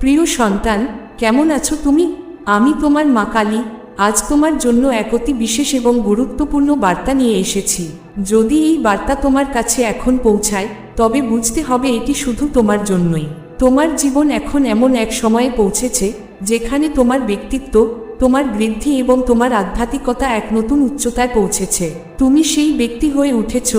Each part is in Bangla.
প্রিয় সন্তান, কেমন আছো তুমি? আমি তোমার মা কালী। আজ তোমার জন্য এক অতি বিশেষ এবং গুরুত্বপূর্ণ বার্তা নিয়ে এসেছি। যদি এই বার্তা তোমার কাছে এখন পৌঁছায়, তবে বুঝতে হবে এটি শুধু তোমার জন্যই। তোমার জীবন এখন এমন এক সময়ে পৌঁছেছে, যেখানে তোমার ব্যক্তিত্ব, তোমার বৃদ্ধি এবং তোমার আধ্যাত্মিকতা এক নতুন উচ্চতায় পৌঁছেছে। তুমি সেই ব্যক্তি হয়ে উঠেছ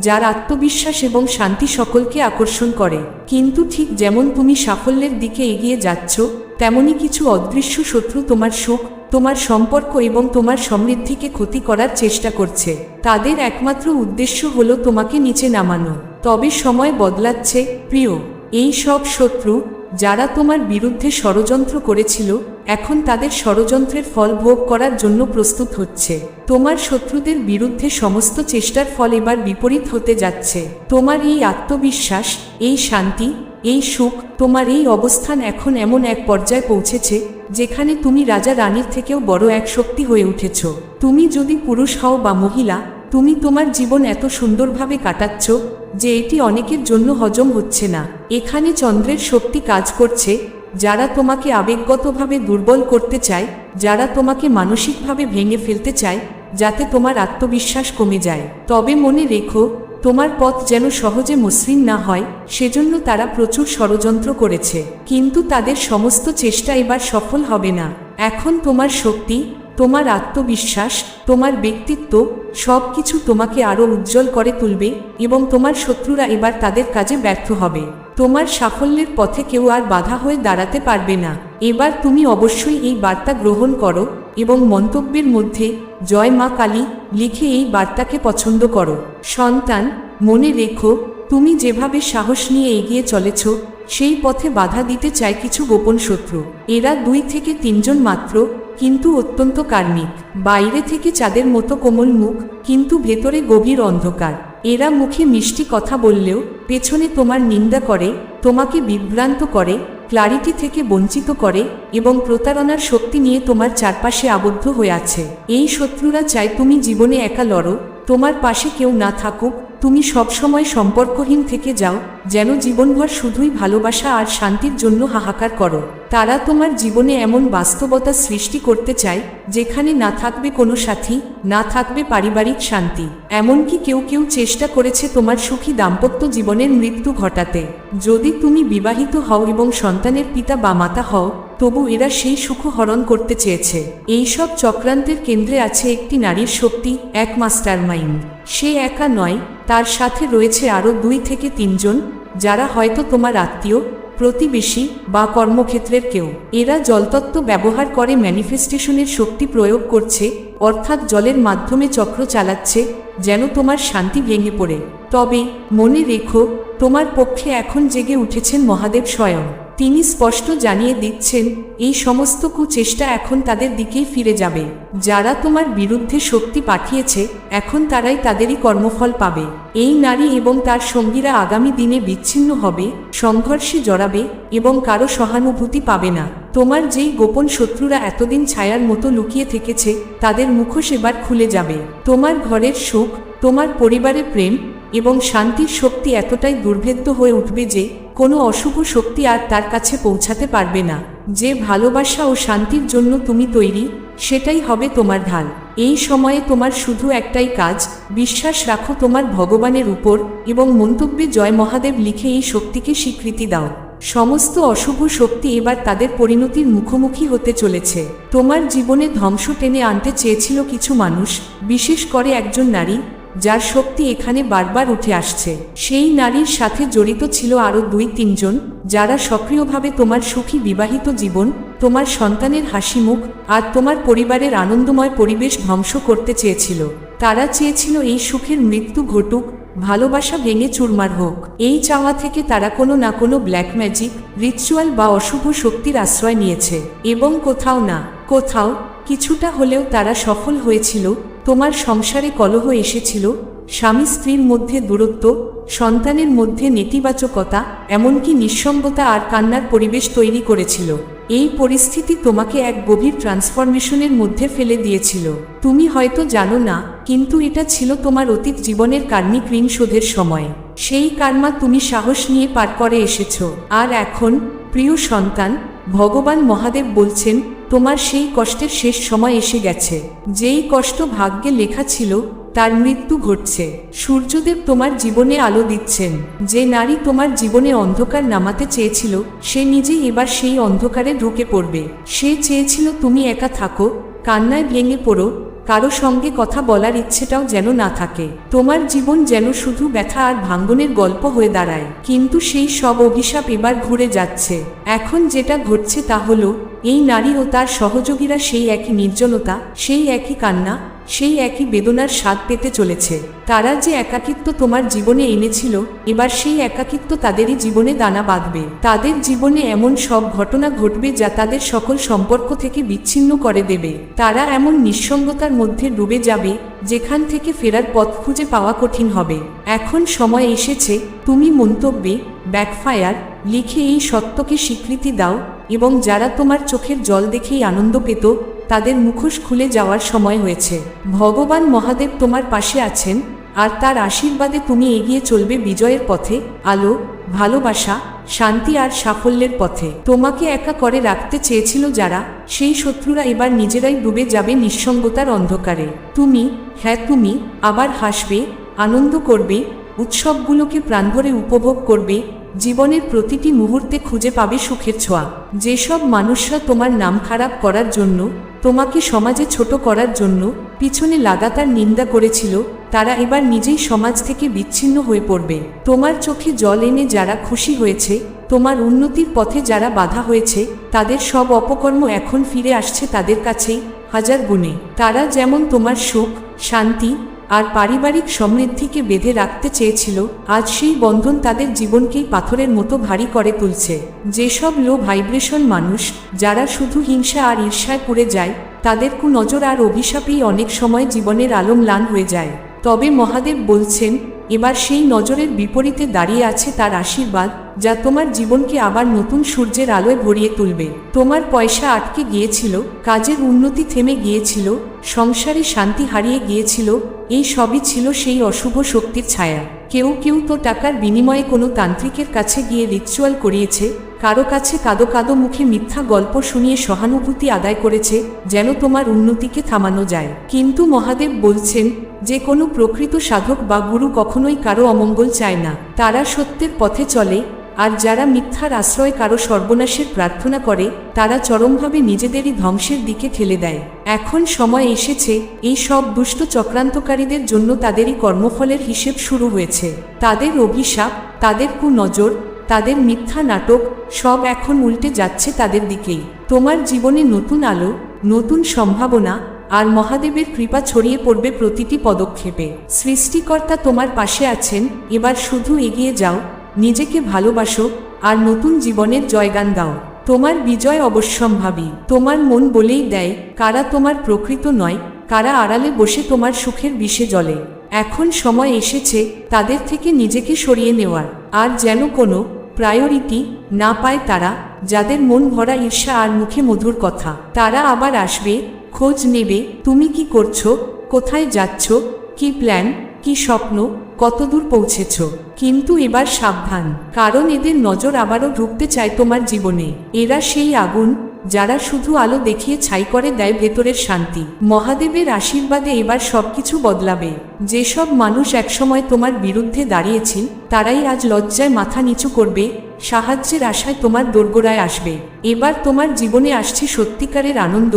যার আত্মবিশ্বাস এবং শান্তি সকলকে আকর্ষণ করে। কিন্তু ঠিক যেমন তুমি সাফল্যের দিকে এগিয়ে যাচ্ছ, তেমনি কিছু অদৃশ্য শত্রু তোমার সুখ তোমার সম্পর্ক এবং তোমার সমৃদ্ধিকে ক্ষতি করার চেষ্টা করছে। তাদের একমাত্র উদ্দেশ্য হলো তোমাকে নিচে নামানো। তবে সময় বদলাচ্ছে। প্রিয়, এই সব শত্রু যারা তোমার বিরুদ্ধে ষড়যন্ত্র করেছিল, এখন তাদের ষড়যন্ত্রের ফল ভোগ করার জন্য প্রস্তুত হচ্ছে। তোমার শত্রুদের বিরুদ্ধে সমস্ত চেষ্টার ফল এবার বিপরীত হতে যাচ্ছে। তোমার এই আত্মবিশ্বাস, এই শান্তি, এই সুখ, তোমার এই অবস্থান এখন এমন এক পর্যায়ে পৌঁছেছে, যেখানে তুমি রাজা রানীর থেকেও বড় এক শক্তি হয়ে উঠেছ। তুমি যদি পুরুষ হও বা মহিলা তুমি তোমার জীবন এত সুন্দরভাবে কাটাচ্ছ যে এটি অনেকের জন্য হজম হচ্ছে না। এখানে চন্দ্রের শক্তি কাজ করছে, যারা তোমাকে আবেগগতভাবে দুর্বল করতে চায়, যারা তোমাকে মানসিকভাবে ভেঙে ফেলতে চায়, যাতে তোমার আত্মবিশ্বাস কমে যায়। তবে মনে রেখো, তোমার পথ যেন সহজে মসৃণ না হয়, সেজন্য তারা প্রচুর ষড়যন্ত্র করেছে। কিন্তু তাদের সমস্ত চেষ্টা এবার সফল হবে না। এখন তোমার শক্তি তোমার আত্মবিশ্বাস, তোমার ব্যক্তিত্ব সব কিছু তোমাকে আরও উজ্জ্বল করে তুলবে এবং তোমার শত্রুরা এবার তাদের কাজে ব্যর্থ হবে। তোমার সাফল্যের পথে কেউ আর বাধা হয়ে দাঁড়াতে পারবে না। এবার তুমি অবশ্যই এই বার্তা গ্রহণ করো এবং মন্তব্যের মধ্যে, জয় মা কালী লিখে এই বার্তাকে পছন্দ করো। সন্তান, মনে রেখো, তুমি যেভাবে সাহস নিয়ে এগিয়ে চলেছ, সেই পথে বাধা দিতে চায় কিছু গোপন শত্রু। এরা দুই থেকে তিনজন মাত্র কিন্তু অত্যন্ত কার্মিক। বাইরে থেকে চাঁদের মতো কোমল মুখ, কিন্তু ভেতরে গভীর অন্ধকার। এরা মুখে মিষ্টি কথা বললেও, পেছনে তোমার নিন্দা করে, তোমাকে বিভ্রান্ত করে, ক্লারিটি থেকে বঞ্চিত করে এবং প্রতারণার শক্তি নিয়ে তোমার চারপাশে আবদ্ধ হয়ে আছে। এই শত্রুরা চায় তুমি জীবনে একা লড়ো তোমার পাশে কেউ না থাকুক, তুমি সবসময় সম্পর্কহীন থেকে যাও, যেন জীবনভর শুধুই ভালোবাসা আর শান্তির জন্য হাহাকার করো। তারা তোমার জীবনে এমন বাস্তবতা সৃষ্টি করতে চায়, যেখানে না থাকবে কোনো সাথী, না থাকবে পারিবারিক শান্তি। এমনকি কেউ কেউ চেষ্টা করেছে তোমার সুখী দাম্পত্য জীবনের মৃত্যু ঘটাতে। যদি তুমি বিবাহিত হও এবং সন্তানের পিতা বা মাতা হও তবু এরা সেই সুখ হরণ করতে চেয়েছে। এইসব চক্রান্তের কেন্দ্রে আছে একটি নারীর শক্তি, এক মাস্টার মাইন্ড সে একা নয়, তার সাথে রয়েছে আরও দুই থেকে তিনজন, যারা হয়তো তোমার আত্মীয়, প্রতিবেশী বা কর্মক্ষেত্রের কেউ। এরা জলতত্ত্ব ব্যবহার করে ম্যানিফেস্টেশনের শক্তি প্রয়োগ করছে, অর্থাৎ জলের মাধ্যমে চক্র চালাচ্ছে, যেন তোমার শান্তি ভেঙে পড়ে। তবে, মনে রেখো, তোমার পক্ষে এখন জেগে উঠেছেন মহাদেব স্বয়ং। তিনি স্পষ্ট জানিয়ে দিচ্ছেন, এই সমস্ত কুচেষ্টা এখন তাদের দিকেই ফিরে যাবে। যারা তোমার বিরুদ্ধে শক্তি পাঠিয়েছে, এখন তারাই তাদেরই কর্মফল পাবে। এই নারী এবং তার সঙ্গীরা আগামী দিনে বিচ্ছিন্ন হবে, সংঘর্ষে জড়াবে এবং কারও সহানুভূতি পাবে না। তোমার যেই গোপন শত্রুরা এতদিন ছায়ার মতো লুকিয়ে থেকেছে, তাদের মুখোশ এবার খুলে যাবে। তোমার ঘরের সুখ তোমার পরিবারের প্রেম এবং শান্তির শক্তি এতটাই দুর্ভেদ্য হয়ে উঠবে যে কোনো অশুভ শক্তি আর তার কাছে পৌঁছাতে পারবে না। যে ভালোবাসা ও শান্তির জন্য তুমি তৈরি, সেটাই হবে তোমার ঢাল এই সময়ে তোমার শুধু একটাই কাজ, বিশ্বাস রাখো তোমার ভগবানের উপর এবং মন্তব্যে জয় মহাদেব লিখে এই শক্তিকে স্বীকৃতি দাও। সমস্ত অশুভ শক্তি এবার তাদের পরিণতির মুখোমুখি হতে চলেছে। তোমার জীবনে ধ্বংস টেনে আনতে চেয়েছিল কিছু মানুষ, বিশেষ করে একজন নারী যার শক্তি এখানে বারবার উঠে আসছে। সেই নারীর সাথে জড়িত ছিল আরও দুই, তিনজন, যারা সক্রিয়ভাবে তোমার সুখী বিবাহিত জীবন, তোমার সন্তানের হাসি মুখ, আর তোমার পরিবারের আনন্দময় পরিবেশ ধ্বংস করতে চেয়েছিল। তারা চেয়েছিল এই সুখের মৃত্যু ঘটুক, ভালোবাসা ভেঙে চুরমার হোক। এই চাওয়া থেকে তারা কোনো না কোনো ব্ল্যাক ম্যাজিক, রিচুয়াল বা অশুভ শক্তির আশ্রয় নিয়েছে। এবং কোথাও না, কোথাও কিছুটা হলেও তারা সফল হয়েছিল, তোমার সংসারে কলহ এসেছিল, স্বামী স্ত্রীর মধ্যে দূরত্ব, সন্তানের মধ্যে নেতিবাচকতা, এমনকি নিঃসঙ্গতা আর কান্নার পরিবেশ তৈরি করেছিল। এই পরিস্থিতি তোমাকে এক গভীর ট্রান্সফরমেশনের মধ্যে ফেলে দিয়েছিল। তুমি হয়তো জানো না, কিন্তু এটা ছিল তোমার অতীত জীবনের কার্মিক ঋণ শোধের সময়। সেই কার্মা তুমি সাহস নিয়ে পার করে এসেছ। আর এখন, প্রিয় সন্তান, ভগবান মহাদেব বলছেন তোমার সেই কষ্টের শেষ সময় এসে গেছে। যেই কষ্ট ভাগ্যে লেখা ছিল, তার মৃত্যু ঘটছে। সূর্যদেব তোমার জীবনে আলো দিচ্ছেন। যে নারী তোমার জীবনে অন্ধকার নামাতে চেয়েছিল, সে নিজেই এবার সেই অন্ধকারে ঢুকে পড়বে। সে চেয়েছিল, তুমি একা থাকো, কান্নায় ভেঙে পড়ো কারও সঙ্গে কথা বলার ইচ্ছেটাও যেন না থাকে। তোমার জীবন যেন শুধু ব্যথা আর ভাঙ্গনের গল্প হয়ে দাঁড়ায়। কিন্তু সেই সব অভিশাপ এবার ঘুরে যাচ্ছে। এখন যেটা ঘটছে তা হলো, এই নারী ও তার সহযোগীরা সেই একই নির্জনতা, সেই একই কান্না সেই একই বেদনার স্বাদ পেতে চলেছে। তারা যে একাকিত্ব তোমার জীবনে এনেছিল, এবার সেই একাকিত্ব তাদেরই জীবনে দানা বাঁধবে। তাদের জীবনে এমন সব ঘটনা ঘটবে যা তাদের সকল সম্পর্ক থেকে বিচ্ছিন্ন করে দেবে। তারা এমন নিঃসঙ্গতার মধ্যে ডুবে যাবে, যেখান থেকে ফেরার পথ খুঁজে পাওয়া কঠিন হবে। এখন সময় এসেছে, তুমি মন্তব্যে ব্যাকফায়ার লিখে এই সত্যকে স্বীকৃতি দাও, এবং যারা তোমার চোখের জল দেখেই আনন্দ পেত তাদের মুখোশ খুলে যাওয়ার সময় হয়েছে। ভগবান মহাদেব তোমার পাশে আছেন, আর তার আশীর্বাদে তুমি এগিয়ে চলবে বিজয়ের পথে, আলো, ভালোবাসা, শান্তি আর সাফল্যের পথে। তোমাকে একা করে রাখতে চেয়েছিল যারা, সেই শত্রুরা এবার নিজেরাই ডুবে যাবে নিঃসঙ্গতার অন্ধকারে। তুমি হ্যাঁ তুমি, আবার হাসবে, আনন্দ করবে, উৎসবগুলোকে প্রাণভরে উপভোগ করবে, জীবনের প্রতিটি মুহূর্তে খুঁজে পাবে সুখের ছোঁয়া। যেসব মানুষরা তোমার নাম খারাপ করার জন্য তোমাকে সমাজে ছোট করার জন্য পিছনে লাগাতার নিন্দা করেছিল, তারা এবার নিজেই সমাজ থেকে বিচ্ছিন্ন হয়ে পড়বে। তোমার চোখে জল এনে যারা খুশি হয়েছে, তোমার উন্নতির পথে যারা বাধা হয়েছে, তাদের সব অপকর্ম এখন ফিরে আসছে তাদের কাছেই, হাজার গুণে। তারা যেমন তোমার সুখ, শান্তি আর পারিবারিক সমৃদ্ধিকে বেঁধে রাখতে চেয়েছিল, আজ সেই বন্ধন তাদের জীবনকেই পাথরের মতো ভারী করে তুলছে। যেসব লো ভাইব্রেশন মানুষ, যারা শুধু হিংসা আর ঈর্ষায় পড়ে যায়, তাদের কু নজর আর অভিশাপেই অনেক সময় জীবনের আলো ম্লান হয়ে যায়। তবে মহাদেব বলছেন, এবার সেই নজরের বিপরীতে দাঁড়িয়ে আছে তার আশীর্বাদ যা তোমার জীবনকে আবার নতুন সূর্যের আলোয় ভরিয়ে তুলবে। তোমার পয়সা আটকে গিয়েছিল, কাজের উন্নতি থেমে গিয়েছিল, সংসারে শান্তি হারিয়ে গিয়েছিল, এই সবই ছিল সেই অশুভ শক্তির ছায়া। কেউ কেউ তো টাকার বিনিময়ে কোনো তান্ত্রিকের কাছে গিয়ে রিচুয়াল করিয়েছে, কারও কাছে কাদো কাদো মুখে মিথ্যা গল্প শুনিয়ে সহানুভূতি আদায় করেছে, যেন তোমার উন্নতিকে থামানো যায়। কিন্তু মহাদেব বলছেন, যে কোনো প্রকৃত সাধক বা গুরু কখনোই কারও অমঙ্গল চায় না। তারা সত্যের পথে চলে আর যারা মিথ্যার আশ্রয় কারও সর্বনাশের প্রার্থনা করে, তারা চরমভাবে নিজেদেরই ধ্বংসের দিকে ঠেলে দেয়। এখন সময় এসেছে, এই সব দুষ্ট চক্রান্তকারীদের জন্য তাদেরই কর্মফলের হিসেব শুরু হয়েছে। তাদের অভিশাপ, তাদের কুনজর, তাদের মিথ্যা নাটক, সব এখন উল্টে যাচ্ছে তাদের দিকেই। তোমার জীবনে নতুন আলো, নতুন সম্ভাবনা, আর মহাদেবের কৃপা ছড়িয়ে পড়বে প্রতিটি পদক্ষেপে। সৃষ্টিকর্তা তোমার পাশে আছেন, এবার শুধু এগিয়ে যাও নিজেকে ভালোবাসো আর নতুন জীবনের জয়গান গাও তোমার বিজয় অবশ্যম্ভাবী। তোমার মন বলেই দেয়, কারা তোমার প্রকৃত নয়, কারা আড়ালে বসে তোমার সুখের বিষে জলে এখন সময় এসেছে তাদের থেকে নিজেকে সরিয়ে নেওয়ার। আর যেন কোনো প্রায়োরিটি না পায় তারা, যাদের মন ভরা ঈর্ষা আর মুখে মধুর কথা। তারা আবার আসবে, খোঁজ নেবে, তুমি কি করছ, কোথায় যাচ্ছ, কি প্ল্যান কি স্বপ্ন কতদূর পৌঁছেছ? কিন্তু এবার সাবধান, কারণ এদের নজর আবারও ঢুকতে চায় তোমার জীবনে। এরা সেই আগুন, যারা শুধু আলো দেখিয়ে ছাই করে দেয় ভেতরের শান্তি। মহাদেবের আশীর্বাদে এবার সবকিছু বদলাবে। যেসব মানুষ একসময় তোমার বিরুদ্ধে দাঁড়িয়েছিল তারাই আজ লজ্জায় মাথা নিচু করবে, সাহায্যের আশায় তোমার দোরগোড়ায় আসবে। এবার তোমার জীবনে আসছে সত্যিকারের আনন্দ,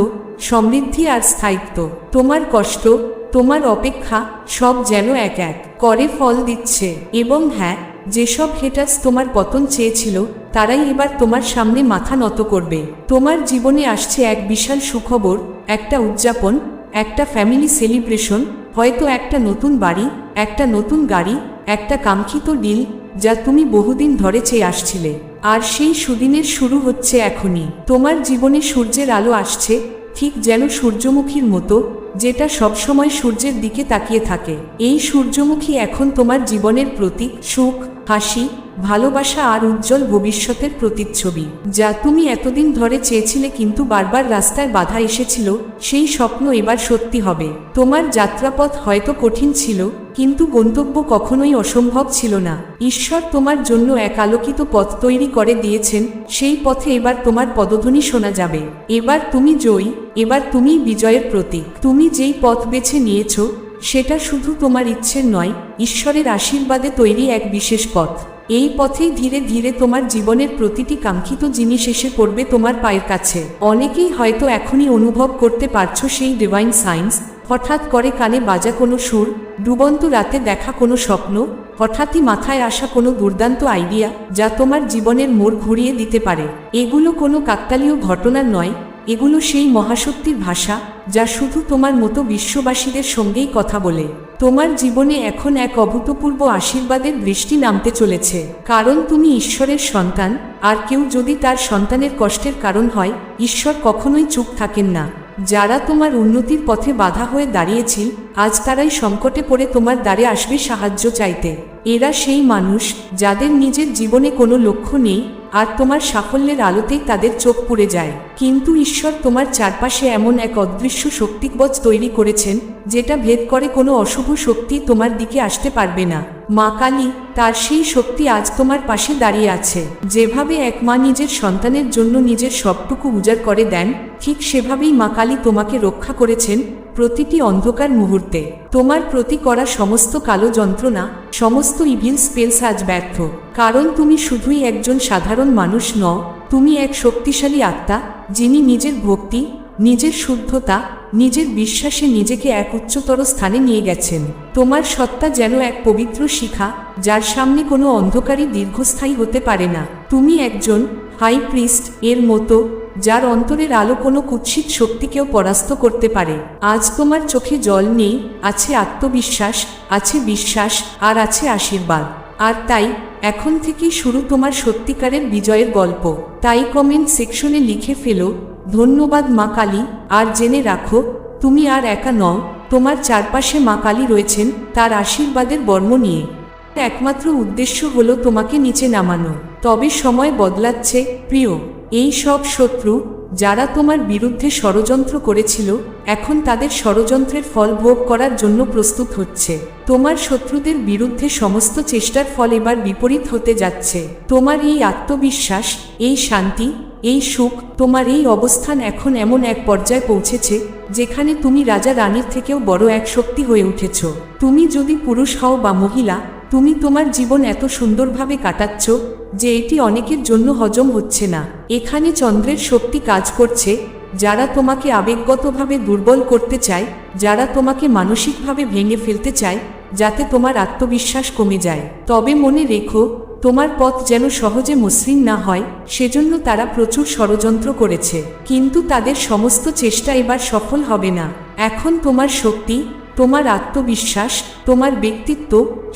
সমৃদ্ধি আর স্থায়িত্ব। তোমার কষ্ট তোমার অপেক্ষা সব যেন এক এক। করে ফল দিচ্ছে। এবং হ্যাঁ যেসব হেটার্স তোমার পতন চেয়েছিল, তারাই এবার তোমার সামনে মাথা নত করবে। তোমার জীবনে আসছে এক বিশাল সুখবর, একটা উদযাপন, একটা ফ্যামিলি সেলিব্রেশন হয়তো একটা নতুন বাড়ি, একটা নতুন গাড়ি, একটা কাঙ্ক্ষিত ডিল যা তুমি বহুদিন ধরে চেয়ে আসছিলে। আর সেই সুদিনের শুরু হচ্ছে এখনই। তোমার জীবনে সূর্যের আলো আসছে ঠিক যেন সূর্যমুখীর মতো, যেটা সবসময় সূর্যের দিকে তাকিয়ে থাকে। এই সূর্যমুখী এখন তোমার জীবনের প্রতীক সুখ হাসি, ভালোবাসা আর উজ্জ্বল ভবিষ্যতের প্রতিচ্ছবি, যা তুমি এতদিন ধরে চেয়েছিলে কিন্তু বারবার রাস্তায় বাধা এসেছিল, সেই স্বপ্ন এবার সত্যি হবে। তোমার যাত্রাপথ হয়তো কঠিন ছিল, কিন্তু গন্তব্য কখনোই অসম্ভব ছিল না। ঈশ্বর তোমার জন্য এক আলোকিত পথ তৈরি করে দিয়েছেন, সেই পথে এবার তোমার পদধ্বনি শোনা যাবে। এবার তুমি জয়ী, এবার তুমি বিজয়ের প্রতীক। তুমি যেই পথ বেছে নিয়েছো সেটা শুধু তোমার ইচ্ছের নয়, ঈশ্বরের আশীর্বাদে তৈরি এক বিশেষ পথ। এই পথেই ধীরে ধীরে তোমার জীবনের প্রতিটি কাঙ্ক্ষিত জিনিস এসে পড়বে তোমার পায়ের কাছে। অনেকেই হয়তো এখনই অনুভব করতে পারছ সেই ডিভাইন সায়েন্স হঠাৎ করে কানে বাজা কোনো সুর, ডুবন্ত রাতে দেখা কোনো স্বপ্ন, হঠাৎই মাথায় আসা কোনো দুর্দান্ত আইডিয়া যা তোমার জীবনের মোড় ঘুরিয়ে দিতে পারে। এগুলো কোনো কাকতালীয় ঘটনা নয়, এগুলো সেই মহাশক্তির ভাষা যা শুধু তোমার মতো বিশ্ববাসীদের সঙ্গেই কথা বলে। তোমার জীবনে এখন এক অভূতপূর্ব আশীর্বাদের বৃষ্টি নামতে চলেছে। কারণ তুমি ঈশ্বরের সন্তান, আর কেউ যদি তার সন্তানের কষ্টের কারণ হয়, ঈশ্বর কখনোই চুপ থাকেন না। যারা তোমার উন্নতির পথে বাধা হয়ে দাঁড়িয়েছিল, আজ তারাই সংকটে পড়ে তোমার দ্বারে আসবে সাহায্য চাইতে। এরা সেই মানুষ, যাদের নিজের জীবনে কোনো লক্ষ্য নেই আর তোমার সাফল্যের আলোতেই তাদের চোখ পুড়ে যায়। কিন্তু ঈশ্বর তোমার চারপাশে এমন এক অদৃশ্য শক্তিকবচ তৈরি করেছেন, যেটা ভেদ করে কোনো অশুভ শক্তি তোমার দিকে আসতে পারবে না। মা কালী, তার সেই শক্তি আজ তোমার পাশে দাঁড়িয়ে আছে। যেভাবে এক মা নিজের সন্তানের জন্য নিজের সবটুকু উজাড় করে দেন, ঠিক সেভাবেই মা কালী তোমাকে রক্ষা করেছেন প্রতিটি অন্ধকার মুহূর্তে, তোমার প্রতি করা সমস্ত কালো যন্ত্রণা, সমস্ত ইভিল স্পেলস আজ ব্যর্থ। কারণ তুমি শুধুই একজন সাধারণ মানুষ ন তুমি এক শক্তিশালী আত্মা, যিনি নিজের ভক্তি, নিজের শুদ্ধতা, নিজের বিশ্বাসে নিজেকে এক উচ্চতর স্থানে নিয়ে গেছেন। তোমার সত্তা যেন এক পবিত্র শিখা, যার সামনে কোনো অন্ধকারই দীর্ঘস্থায়ী হতে পারে না। তুমি একজন হাই প্রিস্ট এর মতো যার অন্তরের আলো কোনো কুৎসিত শক্তিকেও পরাস্ত করতে পারে। আজ তোমার চোখে জল নেই, আছে আত্মবিশ্বাস, আছে বিশ্বাস, আর আছে আশীর্বাদ। আর তাই, এখন থেকেই শুরু তোমার সত্যিকারের বিজয়ের গল্প। তাই কমেন্ট সেকশনে লিখে ফেলো, ধন্যবাদ মা কালী, আর জেনে রাখো, তুমি আর একা নও, তোমার চারপাশে মা কালী রয়েছেন, তার আশীর্বাদের বর্ম নিয়ে। একমাত্র উদ্দেশ্য হলো তোমাকে নিচে নামানো। তবে সময় বদলাচ্ছে, প্রিয়। এই সব শত্রু যারা তোমার বিরুদ্ধে ষড়যন্ত্র করেছিল, এখন তাদের ষড়যন্ত্রের ফল ভোগ করার জন্য প্রস্তুত হচ্ছে। তোমার শত্রুদের বিরুদ্ধে সমস্ত চেষ্টার ফল এবার বিপরীত হতে যাচ্ছে। তোমার এই আত্মবিশ্বাস, এই শান্তি, এই সুখ, তোমার এই অবস্থান এখন এমন এক পর্যায়ে পৌঁছেছে, যেখানে তুমি রাজা রানীর থেকেও বড় এক শক্তি হয়ে উঠেছ। তুমি যদি পুরুষ হও বা মহিলা তুমি তোমার জীবন এত সুন্দরভাবে কাটাচ্ছ যে এটি অনেকের জন্য হজম হচ্ছে না। এখানে চন্দ্রের শক্তি কাজ করছে, যারা তোমাকে আবেগগতভাবে দুর্বল করতে চায়, যারা তোমাকে মানসিকভাবে ভেঙে ফেলতে চায়, যাতে তোমার আত্মবিশ্বাস কমে যায়। তবে মনে রেখো, তোমার পথ যেন সহজে মসৃণ না হয়, সেজন্য তারা প্রচুর ষড়যন্ত্র করেছে। কিন্তু তাদের সমস্ত চেষ্টা এবার সফল হবে না। এখন তোমার শক্তি তোমার আত্মবিশ্বাস, তোমার ব্যক্তিত্ব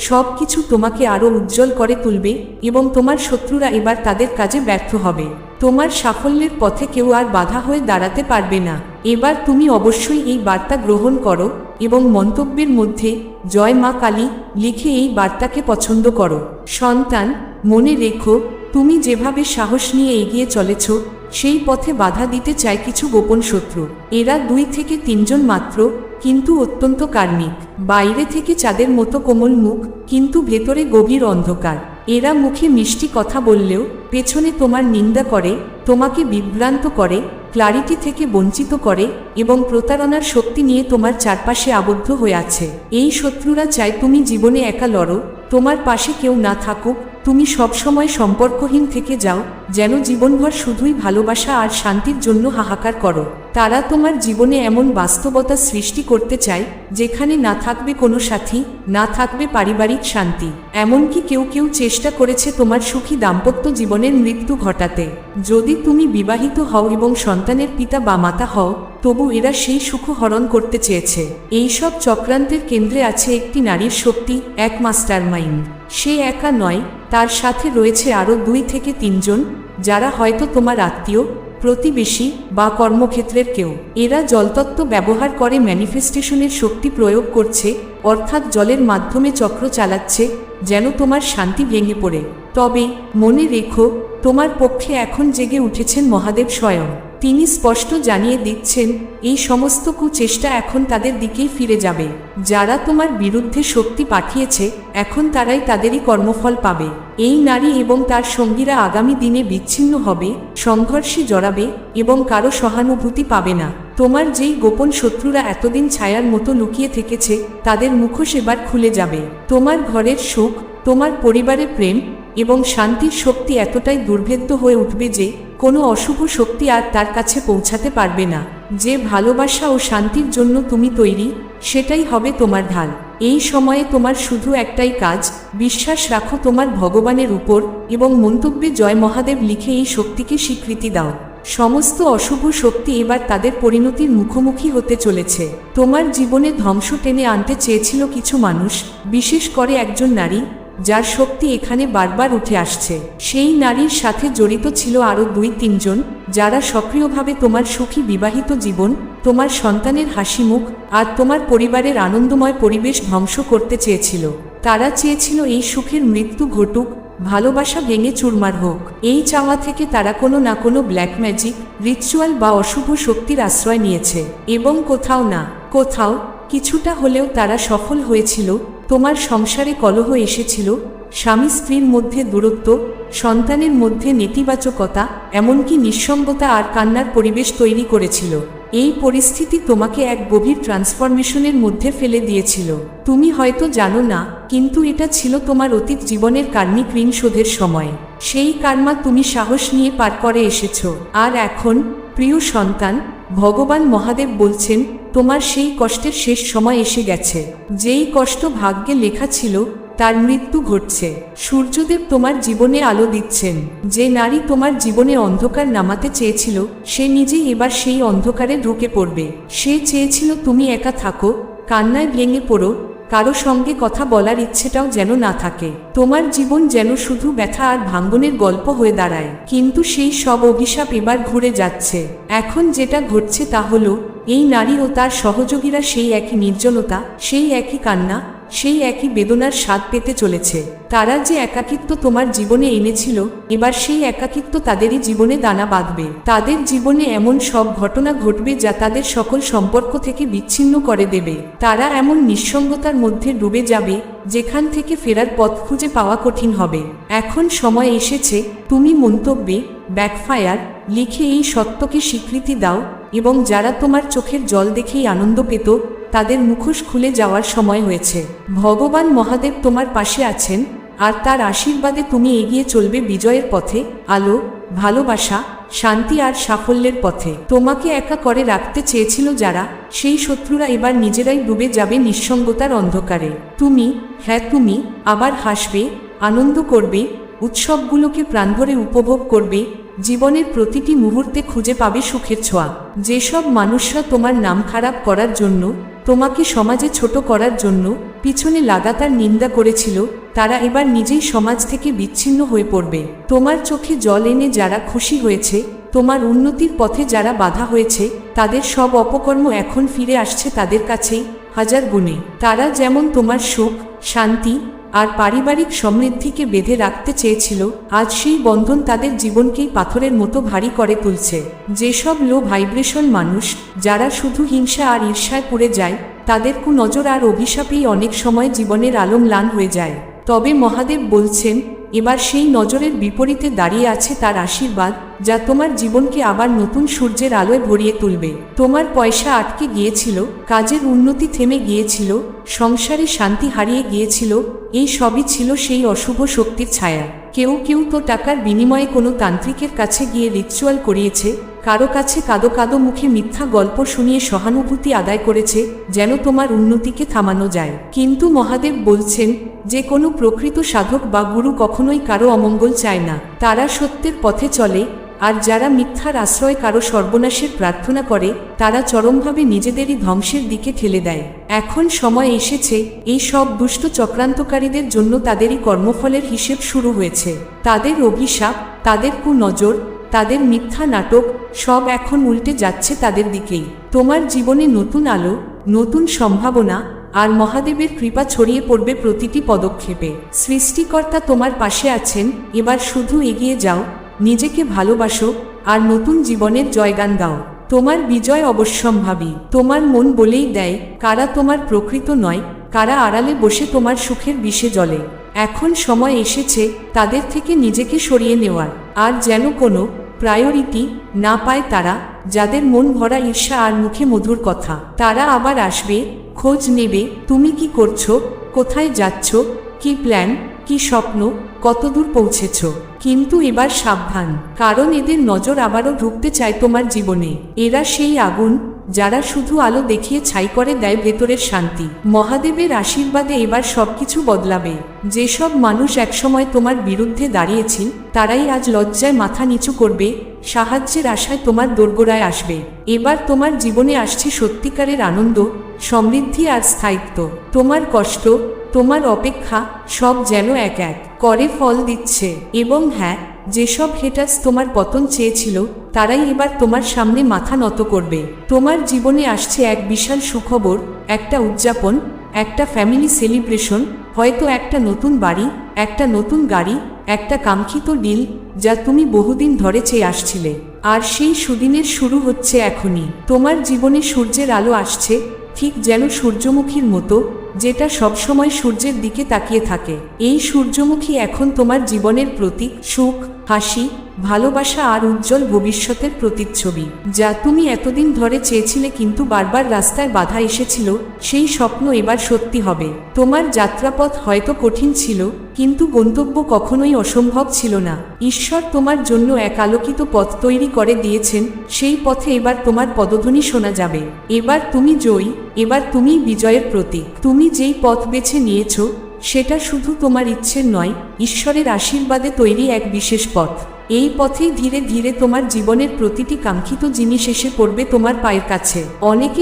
সব কিছু তোমাকে আরও উজ্জ্বল করে তুলবে এবং তোমার শত্রুরা এবার তাদের কাজে ব্যর্থ হবে। তোমার সাফল্যের পথে কেউ আর বাধা হয়ে দাঁড়াতে পারবে না। এবার তুমি অবশ্যই এই বার্তা গ্রহণ করো এবং মন্তব্যের মধ্যে, জয় মা কালী লিখে এই বার্তাকে পছন্দ করো। সন্তান, মনে রেখো, তুমি যেভাবে সাহস নিয়ে এগিয়ে চলেছ সেই পথে বাধা দিতে চায় কিছু গোপন শত্রু। এরা দুই থেকে তিনজন মাত্র, কিন্তু অত্যন্ত কার্মিক। বাইরে থেকে চাঁদের মতো কোমল মুখ, কিন্তু ভেতরে গভীর অন্ধকার। এরা মুখে মিষ্টি কথা বললেও, পেছনে তোমার নিন্দা করে, তোমাকে বিভ্রান্ত করে, ক্লারিটি থেকে বঞ্চিত করে, এবং প্রতারণার শক্তি নিয়ে তোমার চারপাশে আবদ্ধ হয়ে আছে। এই শত্রুরা চায় তুমি জীবনে একা লড়ো, তোমার পাশে কেউ না থাকুক, তুমি সবসময় সম্পর্কহীন থেকে যাও যেন জীবনভর শুধুই ভালোবাসা আর শান্তির জন্য হাহাকার করো। তারা তোমার জীবনে এমন বাস্তবতা সৃষ্টি করতে চায়, যেখানে না থাকবে কোনো সাথী, না থাকবে পারিবারিক শান্তি। এমনকি কেউ কেউ চেষ্টা করেছে তোমার সুখী দাম্পত্য জীবনের মৃত্যু ঘটাতে। যদি তুমি বিবাহিত হও এবং সন্তানের পিতা বা মাতা হও, তবু এরা সেই সুখ হরণ করতে চেয়েছে। এইসব চক্রান্তের কেন্দ্রে আছে একটি নারীর শক্তি, এক মাস্টার মাইন্ড সে একা নয়, তার সাথে রয়েছে আরও দুই থেকে তিনজন যারা হয়তো তোমার আত্মীয়, প্রতিবেশী বা কর্মক্ষেত্রের কেউ। এরা জলতত্ত্ব ব্যবহার করে ম্যানিফেস্টেশনের শক্তি প্রয়োগ করছে, অর্থাৎ জলের মাধ্যমে চক্র চালাচ্ছে, যেন তোমার শান্তি ভেঙে পড়ে। তবে, মনে রেখো, তোমার পক্ষে এখন জেগে উঠেছেন মহাদেব স্বয়ং। তিনি স্পষ্ট জানিয়ে দিচ্ছেন, এই সমস্ত কুচেষ্টা এখন তাদের দিকেই ফিরে যাবে। যারা তোমার বিরুদ্ধে শক্তি পাঠিয়েছে, এখন তারাই তাদেরই কর্মফল পাবে। এই নারী এবং তার সঙ্গীরা আগামী দিনে বিচ্ছিন্ন হবে, সংঘর্ষে জড়াবে এবং কারও সহানুভূতি পাবে না। তোমার যেই গোপন শত্রুরা এতদিন ছায়ার মতো লুকিয়ে থেকেছে, তাদের মুখোশ এবার খুলে যাবে। তোমার ঘরের সুখ, তোমার পরিবারের প্রেম এবং শান্তির শক্তি এতটাই দুর্ভেদ্য হয়ে উঠবে যে কোনো অশুভ শক্তি আর তার কাছে পৌঁছাতে পারবে না। যে ভালোবাসা ও শান্তির জন্য তুমি তৈরি, সেটাই হবে তোমার ঢাল এই সময়ে তোমার শুধু একটাই কাজ, বিশ্বাস রাখো তোমার ভগবানের উপর এবং মন্তব্যে জয় মহাদেব লিখে এই শক্তিকে স্বীকৃতি দাও। সমস্ত অশুভ শক্তি এবার তাদের পরিণতির মুখোমুখি হতে চলেছে। তোমার জীবনে ধ্বংস টেনে আনতে চেয়েছিল কিছু মানুষ, বিশেষ করে একজন নারী যার শক্তি এখানে বারবার উঠে আসছে। সেই নারীর সাথে জড়িত ছিল আরও দুই, তিনজন, যারা সক্রিয়ভাবে তোমার সুখী বিবাহিত জীবন, তোমার সন্তানের হাসি মুখ, আর তোমার পরিবারের আনন্দময় পরিবেশ ধ্বংস করতে চেয়েছিল। তারা চেয়েছিল এই সুখের মৃত্যু ঘটুক, ভালোবাসা ভেঙে চুরমার হোক। এই চাওয়া থেকে তারা কোনো না কোনো ব্ল্যাক ম্যাজিক রিচুয়াল বা অশুভ শক্তির আশ্রয় নিয়েছে। এবং কোথাও না, কোথাও কিছুটা হলেও তারা সফল হয়েছিল তোমার সংসারে কলহ এসেছিল, স্বামী স্ত্রীর মধ্যে দূরত্ব, সন্তানের মধ্যে নেতিবাচকতা, এমনকি নিঃসঙ্গতা আর কান্নার পরিবেশ তৈরি করেছিল। এই পরিস্থিতি তোমাকে এক গভীর ট্রান্সফরমেশনের মধ্যে ফেলে দিয়েছিল। তুমি হয়তো জানো না, কিন্তু এটা ছিল তোমার অতীত জীবনের কার্মিক ঋণ শোধের সময়। সেই কার্মা তুমি সাহস নিয়ে পার করে এসেছ। আর এখন প্রিয় সন্তান, ভগবান মহাদেব বলছেন, তোমার সেই কষ্টের শেষ সময় এসে গেছে। যেই কষ্ট ভাগ্যে লেখা ছিল, তার মৃত্যু ঘটছে। সূর্যদেব তোমার জীবনে আলো দিচ্ছেন। যে নারী তোমার জীবনে অন্ধকার নামাতে চেয়েছিল, সে নিজেই এবার সেই অন্ধকারে ঢুকে পড়বে। সে চেয়েছিল, তুমি একা থাকো, কান্নায় ভেঙে পড়ো কারও সঙ্গে কথা বলার ইচ্ছেটাও যেন না থাকে। তোমার জীবন যেন শুধু ব্যথা আর ভাঙ্গনের গল্প হয়ে দাঁড়ায়। কিন্তু সেই সব অভিশাপ এবার ঘুরে যাচ্ছে। এখন যেটা ঘটছে তা হলো, এই নারী ও তার সহযোগীরা সেই একই নির্জনতা, সেই একই কান্না সেই একই বেদনার স্বাদ পেতে চলেছে। তারা যে একাকিত্ব তোমার জীবনে এনেছিল, এবার সেই একাকিত্ব তাদেরই জীবনে দানা বাঁধবে। তাদের জীবনে এমন সব ঘটনা ঘটবে যা তাদের সকল সম্পর্ক থেকে বিচ্ছিন্ন করে দেবে। তারা এমন নিঃসঙ্গতার মধ্যে ডুবে যাবে, যেখান থেকে ফেরার পথ খুঁজে পাওয়া কঠিন হবে। এখন সময় এসেছে, তুমি মন্তব্যে ব্যাকফায়ার লিখে এই সত্যকে স্বীকৃতি দাও এবং যারা তোমার চোখের জল দেখেই আনন্দ পেত, তাদের মুখোশ খুলে যাওয়ার সময় হয়েছে। ভগবান মহাদেব তোমার পাশে আছেন, আর তার আশীর্বাদে তুমি এগিয়ে চলবে বিজয়ের পথে, আলো, ভালোবাসা, শান্তি আর সাফল্যের পথে। তোমাকে একা করে রাখতে চেয়েছিল যারা, সেই শত্রুরা এবার নিজেরাই ডুবে যাবে নিঃসঙ্গতার অন্ধকারে। তুমি হ্যাঁ তুমি, আবার হাসবে, আনন্দ করবে, উৎসবগুলোকে প্রাণভরে উপভোগ করবে জীবনের প্রতিটি মুহূর্তে খুঁজে পাবে সুখের ছোঁয়া। যেসব মানুষরা তোমার নাম খারাপ করার জন্য, তোমাকে সমাজে ছোট করার জন্য পিছনে লাগাতার নিন্দা করেছিল, তারা এবার নিজেই সমাজ থেকে বিচ্ছিন্ন হয়ে পড়বে। তোমার চোখে জল এনে যারা খুশি হয়েছে, তোমার উন্নতির পথে যারা বাধা হয়েছে, তাদের সব অপকর্ম এখন ফিরে আসছে তাদের কাছেই, হাজার গুণে। তারা যেমন তোমার সুখ, শান্তি আর পারিবারিক সমৃদ্ধিকে বেঁধে রাখতে চেয়েছিল, আজ সেই বন্ধন তাদের জীবনকেই পাথরের মতো ভারী করে তুলছে। যেসব লো ভাইব্রেশন মানুষ, যারা শুধু হিংসা আর ঈর্ষায় পড়ে যায়, তাদের কু নজর আর অভিশাপেই অনেক সময় জীবনের আলম লান হয়ে যায়। তবে মহাদেব বলছেন এবার সেই নজরের বিপরীতে দাঁড়িয়ে আছে তার আশীর্বাদ, যা তোমার জীবনকে আবার নতুন সূর্যের আলোয় ভরিয়ে তুলবে। তোমার পয়সা আটকে গিয়েছিল, কাজের উন্নতি থেমে গিয়েছিল, সংসারে শান্তি হারিয়ে গিয়েছিল, এই সবই ছিল সেই অশুভ শক্তির ছায়া। কেউ কেউ তো টাকার বিনিময়ে কোনো তান্ত্রিকের কাছে গিয়ে রিচুয়াল করিয়েছে কারও কাছে কাদো কাদো মুখে মিথ্যা গল্প শুনিয়ে সহানুভূতি আদায় করেছে, যেন তোমার উন্নতিকে থামানো যায়। কিন্তু মহাদেব বলছেন, যে কোনো প্রকৃত সাধক বা গুরু কখনোই কারও অমঙ্গল চায় না। তারা সত্যের পথে চলে, আর যারা মিথ্যার আশ্রয় কারও সর্বনাশের প্রার্থনা করে, তারা চরমভাবে নিজেদেরই ধ্বংসের দিকে ঠেলে দেয়। এখন সময় এসেছে, এই সব দুষ্ট চক্রান্তকারীদের জন্য তাদেরই কর্মফলের হিসেব শুরু হয়েছে। তাদের অভিশাপ, তাদের কুনজর তাদের মিথ্যা নাটক সব এখন উল্টে যাচ্ছে তাদের দিকেই। তোমার জীবনে নতুন আলো, নতুন সম্ভাবনা আর মহাদেবের কৃপা ছড়িয়ে পড়বে প্রতিটি পদক্ষেপে। সৃষ্টিকর্তা তোমার পাশে আছেন, এবার শুধু এগিয়ে যাও, নিজেকে ভালোবাসো আর নতুন জীবনের জয়গান গাও তোমার বিজয় অবশ্যম্ভাবী। তোমার মন বলেই দেয়, কারা তোমার প্রকৃত নয়, কারা আড়ালে বসে তোমার সুখের বিষে জলে এখন সময় এসেছে তাদের থেকে নিজেকে সরিয়ে নেওয়ার। আর যেন কোনো প্রায়োরিটি না পায় তারা, যাদের মন ভরা ঈর্ষা আর মুখে মধুর কথা। তারা আবার আসবে, খোঁজ নেবে, তুমি কি করছ, কোথায় যাচ্ছ, কি প্ল্যান কি স্বপ্ন, কতদূর পৌঁছেছ। কিন্তু এবার সাবধান, কারণ এদের নজর আবারও ঢুকতে চায় তোমার জীবনে। এরা সেই আগুন, যারা শুধু আলো দেখিয়ে ছাই করে দেয় ভেতরের শান্তি। মহাদেবের আশীর্বাদে এবার সবকিছু বদলাবে। যেসব মানুষ একসময় তোমার বিরুদ্ধে দাঁড়িয়েছিল, তারাই আজ লজ্জায় মাথা নিচু করবে, সাহায্যের আশায় তোমার দোরগোড়ায় আসবে। এবার তোমার জীবনে আসছে সত্যিকারের আনন্দ সমৃদ্ধি আর স্থায়িত্ব, তোমার কষ্ট, তোমার অপেক্ষা সব যেন এক এক করে ফল দিচ্ছে। এবং হ্যাঁ যেসব হেটার্স তোমার পতন চেয়েছিল, তারাই এবার তোমার সামনে মাথা নত করবে। তোমার জীবনে আসছে এক বিশাল সুখবর, একটা উদযাপন, একটা ফ্যামিলি সেলিব্রেশন হয়তো একটা নতুন বাড়ি, একটা নতুন গাড়ি, একটা কাঙ্ক্ষিত ডিল যা তুমি বহুদিন ধরে চেয়ে আসছিলে। আর সেই সুদিনের শুরু হচ্ছে এখনই। তোমার জীবনে সূর্যের আলো আসছে ঠিক যেন সূর্যমুখীর মতো, যেটা সবসময় সূর্যের দিকে তাকিয়ে থাকে। এই সূর্যমুখী এখন তোমার জীবনের প্রতীক, সুখ হাসি, ভালোবাসা আর উজ্জ্বল ভবিষ্যতের প্রতিচ্ছবি, যা তুমি এতদিন ধরে চেয়েছিলে কিন্তু বারবার রাস্তায় বাধা এসেছিল, সেই স্বপ্ন এবার সত্যি হবে। তোমার যাত্রাপথ হয়তো কঠিন ছিল, কিন্তু গন্তব্য কখনোই অসম্ভব ছিল না। ঈশ্বর তোমার জন্য এক আলোকিত পথ তৈরি করে দিয়েছেন, সেই পথে এবার তোমার পদধ্বনি শোনা যাবে। এবার তুমি জয়ী, এবার তুমি বিজয়ের প্রতীক। তুমি যেই পথ বেছে নিয়েছো সেটা শুধু তোমার ইচ্ছে নয়, ঈশ্বরের আশীর্বাদে তৈরি এক বিশেষ পথ। এই পথেই ধীরে ধীরে তোমার জীবনের প্রতিটি কাঙ্ক্ষিত জিনিস এসে পড়বে তোমার পায়ের কাছে। অনেকেই